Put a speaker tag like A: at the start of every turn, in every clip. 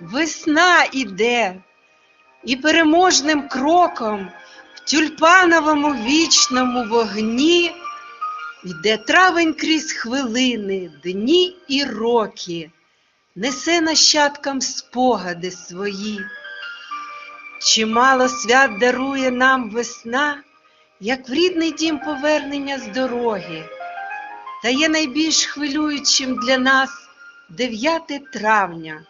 A: Весна іде, і переможним кроком в тюльпановому вічному вогні йде травень крізь хвилини, дні і роки, несе нащадкам спогади свої. Чимало свят дарує нам весна, як в рідний дім повернення з дороги. Та є найбільш хвилюючим для нас 9 травня,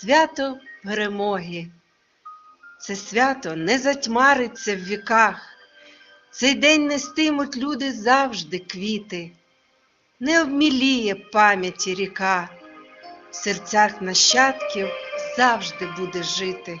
A: свято перемоги. Це свято не затьмариться в віках, цей день нестимуть люди завжди квіти, не обміліє пам'яті ріка, в серцях нащадків завжди буде жити.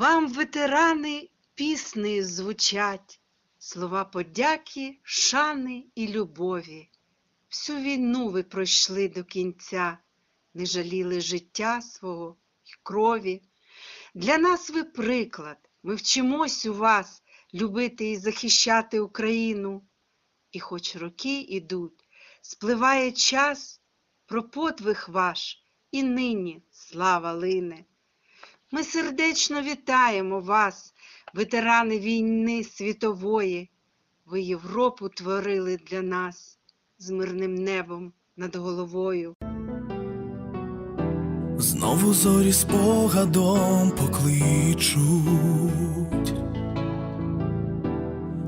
A: Вам, ветерани, пісни звучать, слова подяки, шани і любові. Всю війну ви пройшли до кінця, не жаліли життя свого й крові. Для нас ви приклад, ми вчимось у вас любити і захищати Україну. І хоч роки ідуть, спливає час про подвиг ваш, і нині слава лине. Ми сердечно вітаємо вас, ветерани війни світової. Ви Європу творили для нас з мирним небом над головою.
B: Знову зорі спогадом покличуть,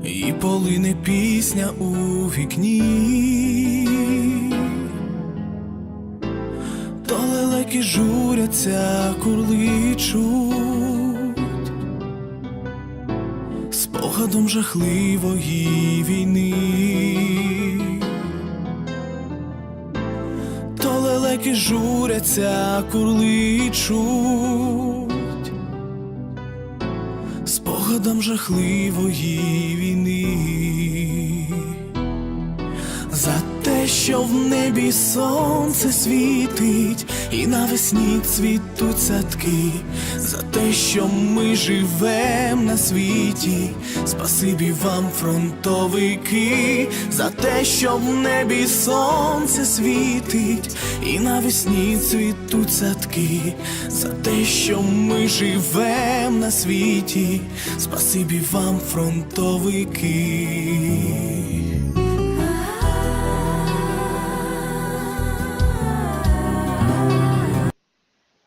B: і полине пісня у вікні, лелеки журяться, курличуть, спогадом жахливої війни. То лелеки журяться, курличуть, спогадом жахливої війни. Що в небі сонце світить, і навесні цвітуть садки, за те, що ми живем на світі, спасибі вам, фронтовики, за те, що в небі сонце світить, і навесні цвітуть садки, за те, що ми живем на світі, спасибі вам, фронтовики.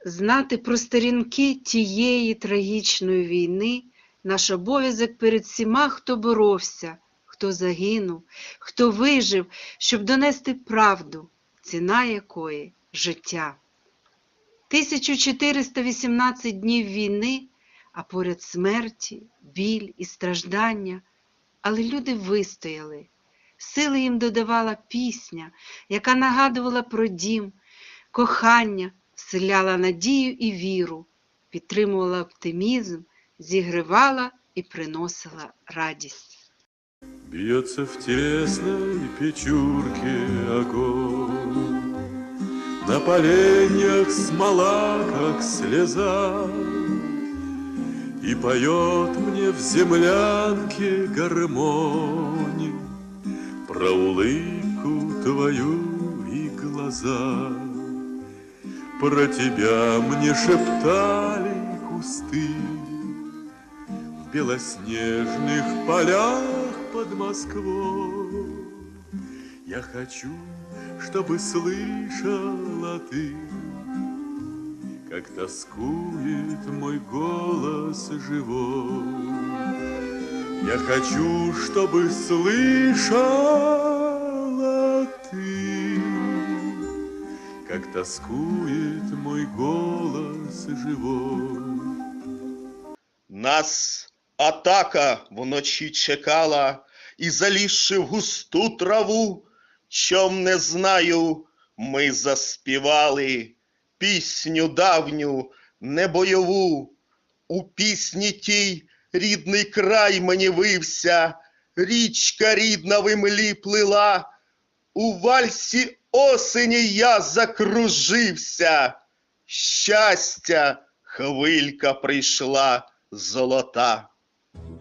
A: Знати про сторінки тієї трагічної війни наш обов'язок перед всіма, хто боровся, хто загинув, хто вижив, щоб донести правду, ціна якої життя. 1418 днів війни, а поряд смерті, біль і страждання, але люди вистояли, Сили їм додавала пісня, яка нагадувала про дім, кохання, вселяла надію і віру, підтримувала оптимізм, зігрівала і приносила радість.
C: Бьется в тесной печурке огонь, На поленьях смола, как слеза, И поет мне в землянке гармонь Про улыбку твою и глаза. Про тебя мне шептали кусты В белоснежных полях под Москвой. Я хочу, чтобы слышала ты, Как тоскует мой голос живой. Я хочу, чтобы слышала тоскует мой голос живой.
D: Нас атака вночі чекала, і залізши в густу траву, чом не знаю, ми заспівали пісню давню, небойову. У пісні тій рідний край мені вився, річка рідна в імлі плила, у вальсі осені я закружився, щастя, хвилька прийшла золота.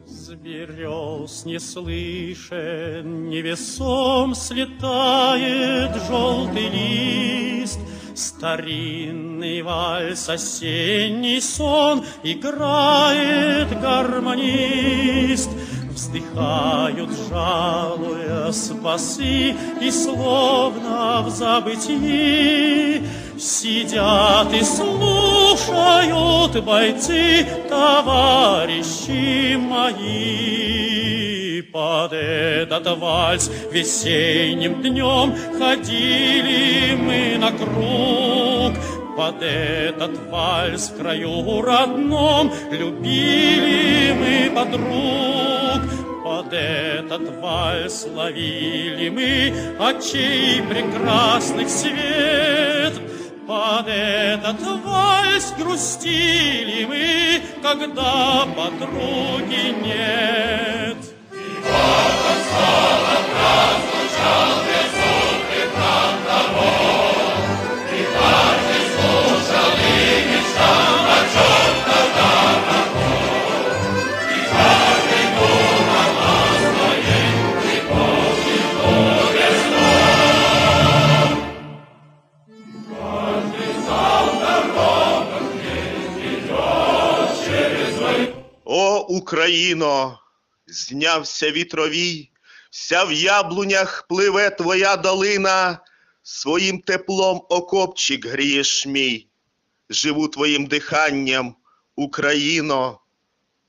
E: С берез не слышен, невесом слетает желтый лист, Старинный вальс, осенний сон играет гармонист. Вздыхают, жалуя спасы, и словно в забытии Сидят и слушают бойцы, товарищи мои. Под этот вальс весенним днем ходили мы на круг. Под этот вальс в краю родном любили мы подруг. Под этот вальс ловили мы очей прекрасных свет. Под этот вальс грустили мы, когда подруги нет.
D: О, Україно, знявся вітровій, вся в яблунях пливе твоя долина, своїм теплом окопчик грієш мій. Живу твоїм диханням, Україно.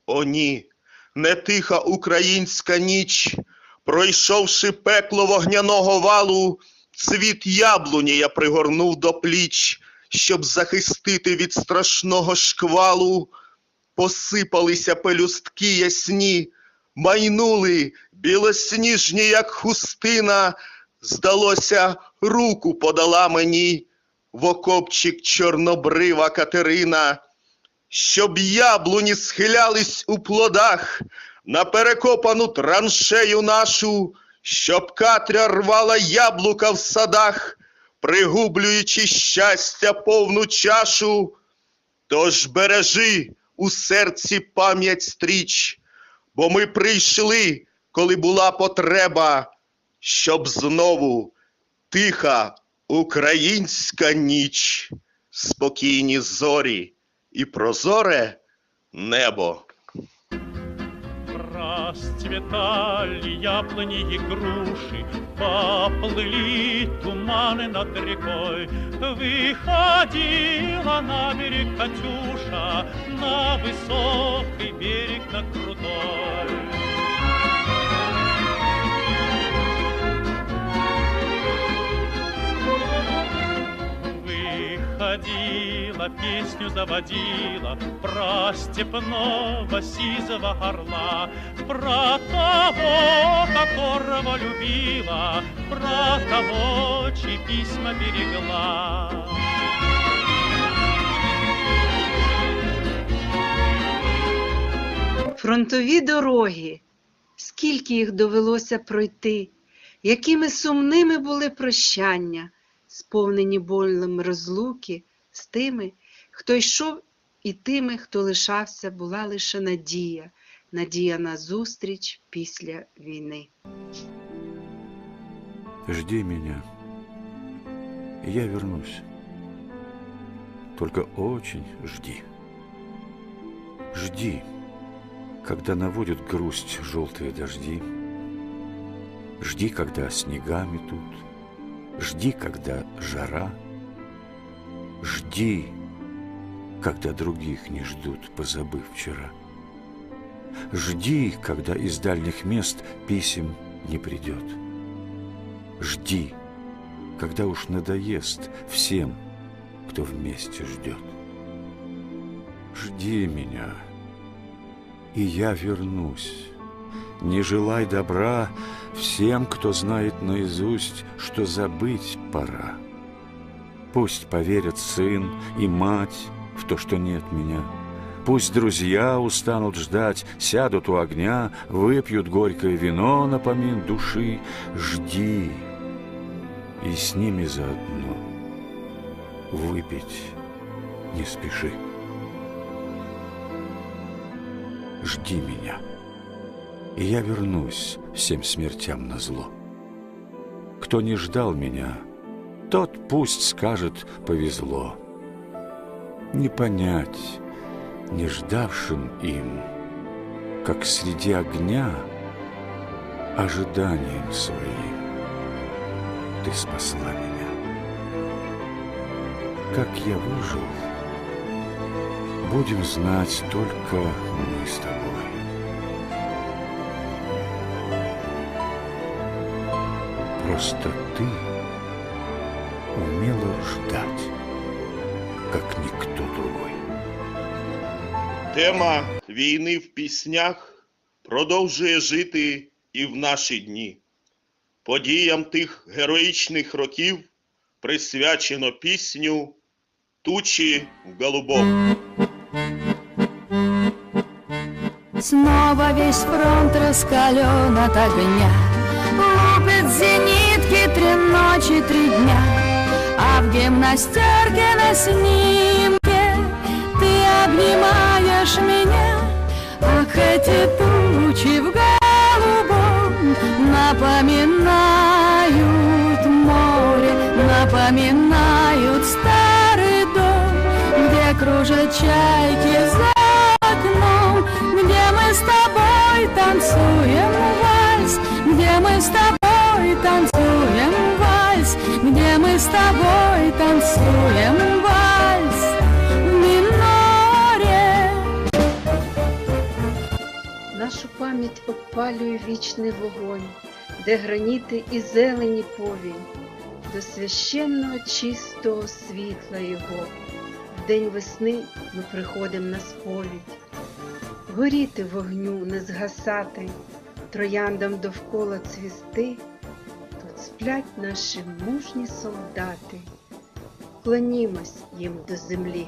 D: О, ні, не тиха українська ніч, пройшовши пекло вогняного валу, цвіт яблуні я пригорнув до пліч, щоб захистити від страшного шквалу посипалися пелюстки ясні, майнули білосніжні, як хустина, здалося, руку подала мені в окопчик чорнобрива Катерина, щоб яблуні схилялись у плодах на перекопану траншею нашу, щоб Катря рвала яблука в садах, пригублюючи щастя повну чашу. Тож бережи у серці пам'ять стріч, бо ми прийшли, коли була потреба, щоб знову тиха українська ніч, спокійні зорі і прозоре небо.
E: Расцветали яблони и груши, Поплыли туманы над рекой. Выходила на берег Катюша, На высокий берег, на крутой. Выходила, песню заводила Про степного сизого орла, Про того, который доброго любила, брата в очи письма берегла.
A: Фронтові дороги, скільки їх довелося пройти, якими сумними були прощання, сповнені болем розлуки з тими, хто йшов, і тими, хто лишався, була лише надія, надія на зустріч після війни.
F: Жди меня. и Я вернусь. Только очень жди. Жди, когда наводят грусть желтые дожди. Жди, когда снега метут. Жди, когда жара. Жди, когда других не ждут, позабыв вчера. Жди, когда из дальних мест писем не придет. Жди, когда уж надоест всем, кто вместе ждет. Жди меня, и я вернусь. Не желай добра всем, кто знает наизусть, что забыть пора. Пусть поверят сын и мать в то, что нет меня. Пусть друзья устанут ждать, сядут у огня, выпьют горькое вино напомин души. Жди, и с ними заодно выпить не спеши. Жди меня, и я вернусь всем смертям на зло. Кто не ждал меня, тот пусть скажет повезло. Не понять не ждавшим им, как среди огня ожиданием своим ты спасла меня. Как я выжил, будем знать только мы с тобой. Просто ты умела ждать,
D: Тема війни в піснях продовжує жити і в наші дні. Подіям тих героїчних років присвячено пісню Тучі в голубом.
G: Снова весь фронт раскален от огня Лупит зенитки три ночи, три дня А в гимнастерке на Ты обнимаешь меня Ах, эти тучи в голубом Напоминают море Напоминают старый дом Где кружат чайки за окном, где мы с тобой танцуем вальс, где мы с тобой танцуем вальс, где мы с тобой танцуем вальс
A: пам'ять опалює вічний вогонь, де граніти і зелені повінь, до священного чистого світла його. В день весни ми приходимо на сповідь, горіти вогню, не згасати, трояндам довкола цвісти, тут сплять наші мужні солдати, клонімось їм до землі.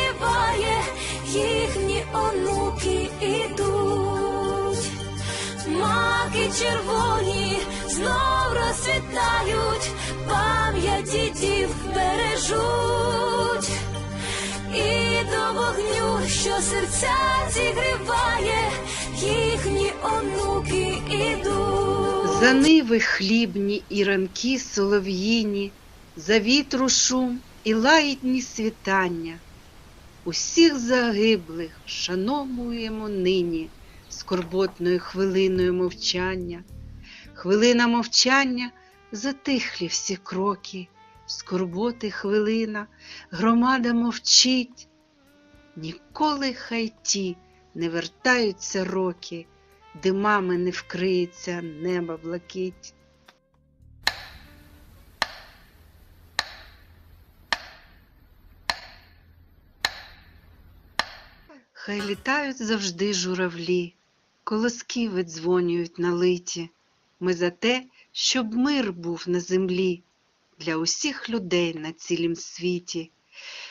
G: онуки ідуть. Маки червоні знов розцвітають, пам'ять дідів бережуть. І до вогню, що серця зігріває, їхні онуки ідуть.
A: За ниви хлібні і ранки солов'їні, за вітру шум і лагідні світання. Усіх загиблих шановуємо нині скорботною хвилиною мовчання. Хвилина мовчання затихлі всі кроки, скорботи хвилина, громада мовчить. Ніколи хай ті не вертаються роки, димами не вкриється неба блакить. Хай літають завжди журавлі, колоски видзвонюють на литі. Ми за те, щоб мир був на землі для усіх людей на цілім світі.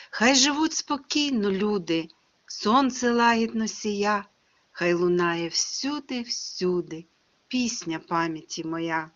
A: Хай живуть спокійно люди, сонце лагідно сія, хай лунає всюди, всюди пісня пам'яті моя.